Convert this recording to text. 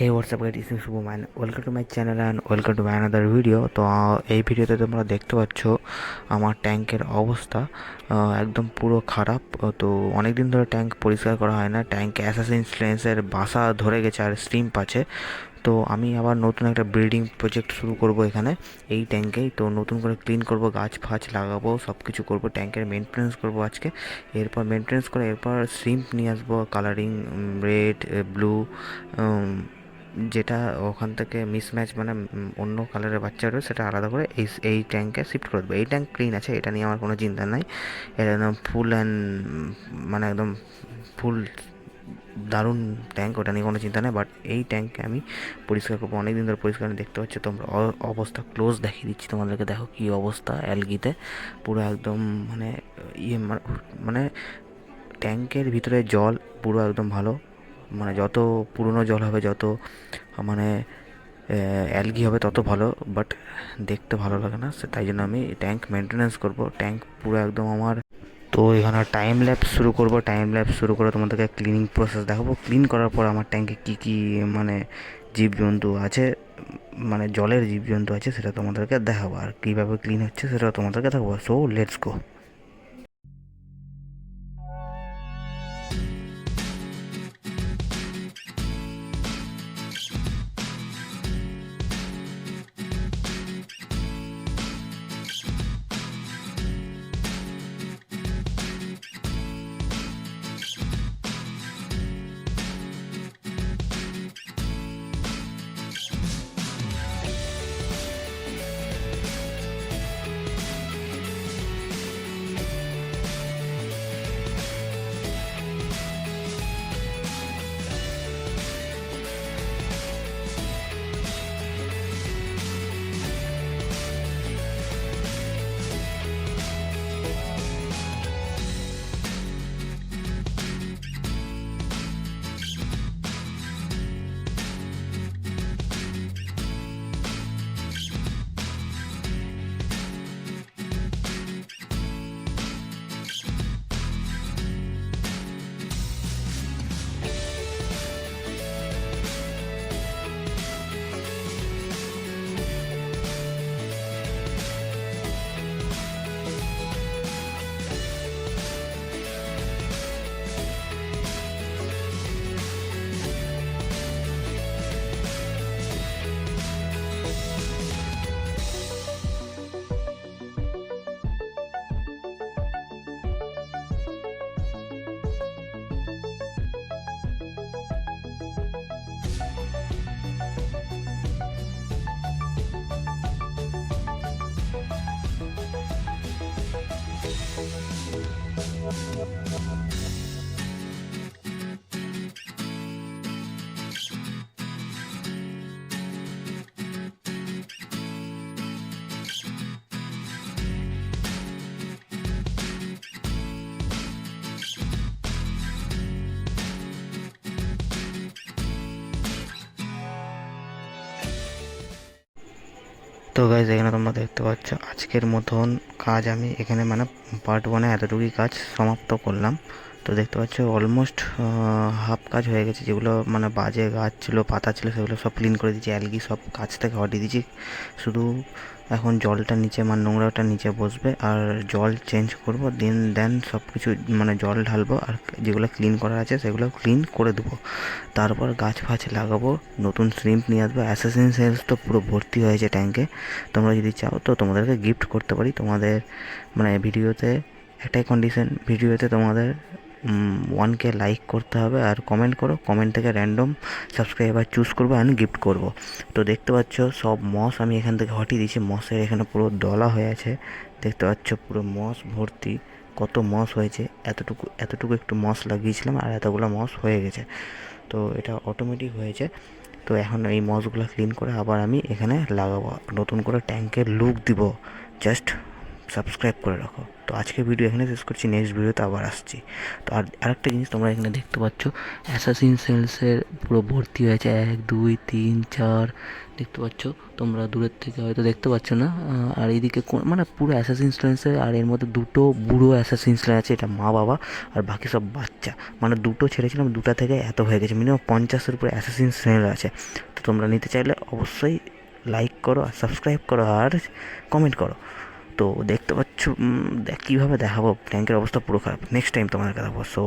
Hey WhatsApp guide using Shubho man welcome to my channel and welcome to my another video তো এই ভিডিওতে তোমরা দেখতে পাচ্ছ আমার ট্যাঙ্কের অবস্থা। একদম পুরো খারাপ। তো অনেক দিন ধরে ট্যাঙ্ক পরিষ্কার করা হয় না। ট্যাঙ্কে অ্যাসাসিন লেন্সের বাসা ধরে গেছে আর স্ট্রিম আছে তো আমি আবার নতুন একটা ব্রিডিং প্রজেক্ট শুরু করব এখানে, এই ট্যাঙ্কেই। তো নতুন করে ক্লিন করব, গাছ ফাছ লাগাবো সব কিছু করব, ট্যাঙ্কের মেনটেন্স করব আজকে। এরপর মেনটেন্স করে, এরপর শ্রিম্প নিয়ে আসব কালারিং রেড ব্লু যেটা ওখান থেকে মিসম্যাচ মানে অন্য কালারের বাচ্চা রয়েছে, সেটা আলাদা করে এই এই ট্যাঙ্কে শিফট করে দেবো। এই ট্যাঙ্ক ক্লিন আছে, এটা নিয়ে আমার কোনো চিন্তা নাই। এটা একদম ফুল অ্যান্ড মানে একদম ফুল দারুণ ট্যাঙ্ক ওটা নিয়ে কোনো চিন্তা নেই। বাট এই ট্যাঙ্ককে আমি পরিষ্কার করব। অনেক দিন ধরে পরিষ্কার দেখতে পাচ্ছ, তোমরা অবস্থা ক্লোজ দেখিয়ে দিচ্ছি তোমাদেরকে। দেখো কী অবস্থা অ্যালগিতে পুরো একদম মানে ইয়ে মানে ট্যাঙ্কের ভিতরে জল পুরো একদম ভালো। মানে যত পুরনো জল হবে, যত মানে অ্যালগি হবে, তত ভালো। বাট দেখতে ভালো লাগে না তাই জন্য আমি ট্যাঙ্ক মেনটেনেন্স করব। ট্যাঙ্ক পুরো একদম আমার। তো এখানে টাইম ল্যাপ শুরু করব। টাইম ল্যাপস শুরু করে তোমাদেরকে ক্লিনিং প্রসেস দেখাবো। ক্লিন করার পর আমার ট্যাঙ্কে কী কী মানে জীবজন্তু আছে মানে জলের জীবজন্তু আছে, সেটা তোমাদেরকে দেখাবো। আর কীভাবে ক্লিন হচ্ছে সেটা তোমাদেরকে দেখাবো। সো লেটস গো তো গাইজ এখানে তোমরা দেখতে পাচ্ছ, আজকের মতন কাজ আমি এখানে মানে পার্ট ওয়ানে এতটুকুই কাজ সমাপ্ত করলাম। তো দেখতে পাচ্ছ অলমোস্ট হাফ কাজ হয়ে গেছে। যেগুলো মানে বাজে গাছ ছিল, পাতা ছিল, সেগুলো সব ক্লিন করে দিয়েছি। অ্যালগি সব কাছ থেকে হটিয়ে দিয়েছি। শুধু এখন জলটা নিচে মানে নোংরাটা নিচে বসবে। আর জল চেঞ্জ করব দেন দেন সব কিছু মানে জল ঢালবো। আর যেগুলো ক্লিন করা আছে, সেগুলো ক্লিন করে দেবো। তারপর গাছ ফাছ লাগাবো, নতুন শ্রিম্প নিয়ে আসব। অ্যাসাসিন সেলস তো পুরো ভর্তি হয়েছে ট্যাঙ্কে তোমরা যদি চাও, তো তোমাদেরকে গিফট করতে পারি। তোমাদের মানে ভিডিওতে একটাই কন্ডিশন ভিডিওতে তোমাদের ওয়ান কে লাইক করতে হবে আর কমেন্ট করো। কমেন্ট থেকে র্যান্ডম সাবস্ক্রাইবার চুজ করব অ্যান্ড গিফট করব। তো দেখতে পাচ্ছ, সব মস আমি এখান থেকে হটিয়ে দিয়েছি। মসের এখানে পুরো দলা হয়ে আছে। দেখতে পাচ্ছ, পুরো মস ভর্তি। কত মস হয়েছে? এতটুকু এতটুকু একটু মস লাগিয়েছিলাম আর এতগুলো মস হয়ে গেছে। তো এটা অটোমেটিক হয়েছে। তো এখন এই মসগুলো ক্লিন করে আবার আমি এখানে লাগাবো। নতুন করে ট্যাঙ্কের লুক দিব। জাস্ট সাবস্ক্রাইব করে রাখো। তো আজকে ভিডিও এখানে শেষ করছি নেক্সট ভিডিওতে আবার আসছি। তো আর আরেকটা জিনিস তোমরা এখানে দেখতে পাচ্ছ অ্যাসাসিন সেলসের পুরো ভর্তি হয়েছে। এক, দুই, তিন, চার, দেখতে পাচ্ছ, তোমরা দূরের থেকে হয়তো দেখতে পাচ্ছ না। আর এইদিকে মানে পুরো অ্যাসাসিন সেলসের আর এর মধ্যে দুটো বুড়ো অ্যাসাসিন সেল আছে, এটা মা বাবা আর বাকি সব বাচ্চা। মানে দুটো ছেড়েছিলাম, দুটা থেকে এত হয়ে গেছে। মিনিমাম পঞ্চাশের উপরে অ্যাসাসিন সেল আছে। তো তোমরা নিতে চাইলে অবশ্যই লাইক করো আর সাবস্ক্রাইব করো আর কমেন্ট করো। তো দেখতে পাচ্ছ কীভাবে দেখাবো? ট্যাঙ্কের অবস্থা পুরো খারাপ। নেক্সট টাইম তোমার তোমাদের দেখাবো সো